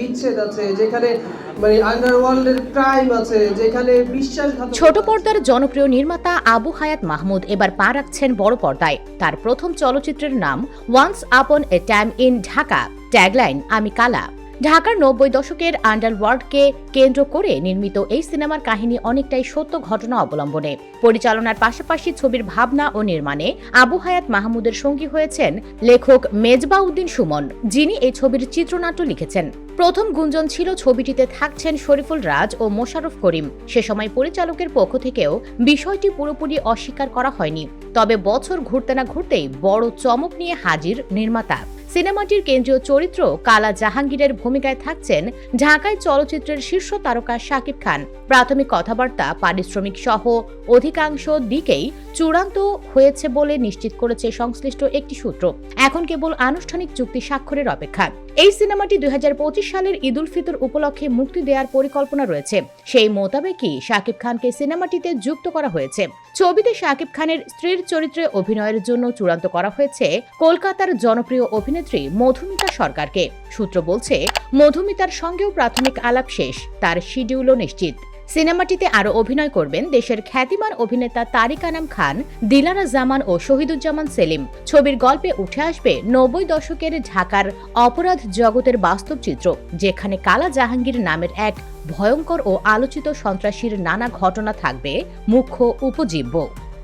বিচ্ছেদ আছে যেখানে মানে আন্ডারওয়ার্ল্ডের ক্রাইম আছে যেখানে বিশ্বাসঘাত ছোট পর্দার জনপ্রিয় নির্মাতা আবু হায়াত মাহমুদ এবার পা রাখছেন বড় পর্দায়। তার প্রথম চলচ্চিত্রের নাম once upon a time in Dhaka tagline আমি কালা। ঢাকার নব্বই দশকের আন্ডারওয়ার্ল্ডকে কেন্দ্র করে নির্মিত এই সিনেমার কাহিনী অনেকটাই সত্য ঘটনা অবলম্বনে। পরিচালনার পাশাপাশি ছবির ভাবনা ও নির্মাণে আবু হায়াত মাহমুদের সঙ্গী হয়েছেন লেখক মেজবাউদ্দিন সুমন, যিনি এই ছবির চিত্রনাট্য লিখেছেন। প্রথম গুঞ্জন ছিল ছবিটিতে থাকছেন শরীফুল রাজ ও মোশাররফ করিম। সে সময় পরিচালকের পক্ষ থেকেও বিষয়টি পুরোপুরি অস্বীকার করা হয়নি। তবে বছর ঘুরতে না ঘুরতেই বড় চমক নিয়ে হাজির নির্মাতা। সিনেমাটির কেন্দ্রীয় চরিত্র কালা জাহাঙ্গীরের ভূমিকায় থাকছেন ঢাকায় চলচ্চিত্রের শীর্ষ তারকা শাকিব খান। প্রাথমিক কথাবার্তা পারিশ্রমিক সহ অধিকাংশ দিকেই চূড়ান্ত হয়েছে বলে নিশ্চিত করেছে সংশ্লিষ্ট একটি সূত্র। এখন কেবল আনুষ্ঠানিক চুক্তি স্বাক্ষরের অপেক্ষা। এই সিনেমাটি দুই হাজার পঁচিশ সালের ঈদ উল ফিতর উপলক্ষে মুক্তি দেওয়ার পরিকল্পনা রয়েছে। সেই মোতাবেকই শাকিব খানকে সিনেমাটিতে যুক্ত করা হয়েছে। ছবিতে শাকিব খানের স্ত্রীর চরিত্রে অভিনয়ের জন্য চূড়ান্ত করা হয়েছে কলকাতার জনপ্রিয় অভিনেত্রী মধুমিতা সরকারকে। সূত্র বলছে, মধুমিতার সঙ্গেও প্রাথমিক আলাপ শেষ, তার শিডিউলও নিশ্চিত। সিনেমাটিতে আরও অভিনয় করবেন দেশের খ্যাতিমান অভিনেতা তারিক আনাম খান দিলারা জামান ও শহীদুজ্জামান সেলিম। ছবির গল্পে উঠে আসবে নব্বই দশকের ঢাকার অপরাধ জগতের বাস্তব চিত্র যেখানে কালা জাহাঙ্গীর নামের এক ভয়ঙ্কর ও আলোচিত সন্ত্রাসীর নানা ঘটনা থাকবে মুখ্য উপজীব্য।